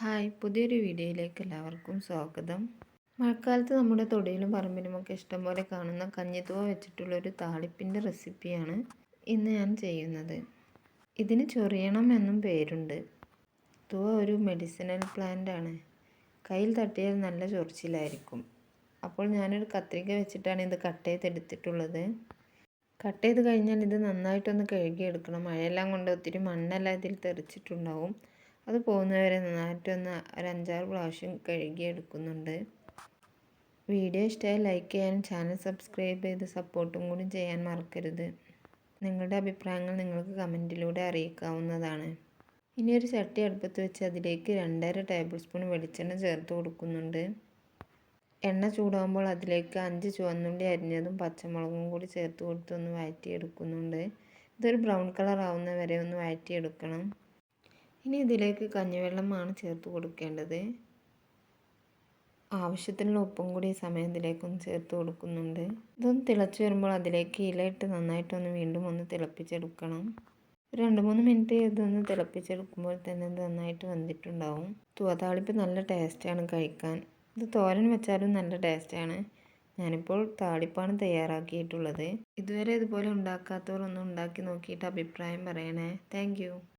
Hi പുതിയൊരു വീഡിയോയിലേക്ക് എല്ലാവർക്കും സ്വാഗതം. മഴക്കാലത്ത് നമ്മുടെ തൊടിയിലും പറമ്പിലുമൊക്കെ ഇഷ്ടംപോലെ കാണുന്ന കഞ്ഞിത്തുവ വെച്ചിട്ടുള്ളൊരു താളിപ്പിന്റെ റെസിപ്പിയാണ് ഇന്ന് ഞാൻ ചെയ്യുന്നത്. ഇതിന് ചൊറിയണം എന്നും പേരുണ്ട്. തുവ ഒരു മെഡിസിനൽ പ്ലാന്റ് ആണ്. കയ്യിൽ തട്ടിയാൽ നല്ല ചൊറിച്ചിലായിരിക്കും. അപ്പോൾ ഞാനൊരു കത്രിക വെച്ചിട്ടാണ് ഇത് കട്ട് ചെയ്തെടുത്തിട്ടുള്ളത് കട്ട് ചെയ്ത് കഴിഞ്ഞാൽ ഇത് നന്നായിട്ടൊന്ന് കഴുകിയെടുക്കണം. മഴയെല്ലാം കൊണ്ട് ഒത്തിരി മണ്ണെല്ലാം ഇതിൽ തെറിച്ചിട്ടുണ്ടാവും. അത് പോകുന്നവരെ നന്നായിട്ടൊന്ന് ഒരു അഞ്ചാറ് പ്രാവശ്യം കഴുകിയെടുക്കുന്നുണ്ട്. വീഡിയോ ഇഷ്ടമായി ലൈക്ക് ചെയ്യാനും ചാനൽ സബ്സ്ക്രൈബ് ചെയ്ത് സപ്പോർട്ടും കൂടി ചെയ്യാൻ മറക്കരുത്. നിങ്ങളുടെ അഭിപ്രായങ്ങൾ നിങ്ങൾക്ക് കമന്റിലൂടെ അറിയിക്കാവുന്നതാണ്. ഇനി ഒരു ചട്ടി അടുപ്പത്ത് വെച്ച് അതിലേക്ക് രണ്ടര ടേബിൾ സ്പൂൺ വെളിച്ചെണ്ണ ചേർത്ത് കൊടുക്കുന്നുണ്ട്. എണ്ണ ചൂടാകുമ്പോൾ അതിലേക്ക് അഞ്ച് ചുവന്നുള്ളി അരിഞ്ഞതും പച്ചമുളകും കൂടി ചേർത്ത് കൊടുത്തൊന്ന് വഴറ്റിയെടുക്കുന്നുണ്ട്. ഇതൊരു ബ്രൗൺ കളർ ആവുന്ന വരെ ഒന്ന് വഴറ്റിയെടുക്കണം. ഇനി ഇതിലേക്ക് കഞ്ഞിവെള്ളമാണ് ചേർത്ത് കൊടുക്കേണ്ടത്. ആവശ്യത്തിനുള്ള ഉപ്പും കൂടി സമയം ഇതിലേക്കൊന്ന് ചേർത്ത് കൊടുക്കുന്നുണ്ട്. ഇതൊന്ന് തിളച്ച് വരുമ്പോൾ അതിലേക്ക് ഇലയിട്ട് നന്നായിട്ടൊന്ന് വീണ്ടും ഒന്ന് തിളപ്പിച്ചെടുക്കണം. രണ്ട് മൂന്ന് മിനിറ്റ് ഇതൊന്ന് തിളപ്പിച്ചെടുക്കുമ്പോൾ തന്നെ ഇത് നന്നായിട്ട് വന്നിട്ടുണ്ടാവും തുവതാളിപ്പ് നല്ല ടേസ്റ്റാണ് കഴിക്കാൻ. ഇത് തോരൻ വെച്ചാലും നല്ല ടേസ്റ്റാണ്. ഞാനിപ്പോൾ താളിപ്പാണ് തയ്യാറാക്കിയിട്ടുള്ളത്. ഇതുവരെ ഇതുപോലെ ഉണ്ടാക്കാത്തവരൊന്നും ഉണ്ടാക്കി നോക്കിയിട്ട് അഭിപ്രായം പറയണേ. താങ്ക്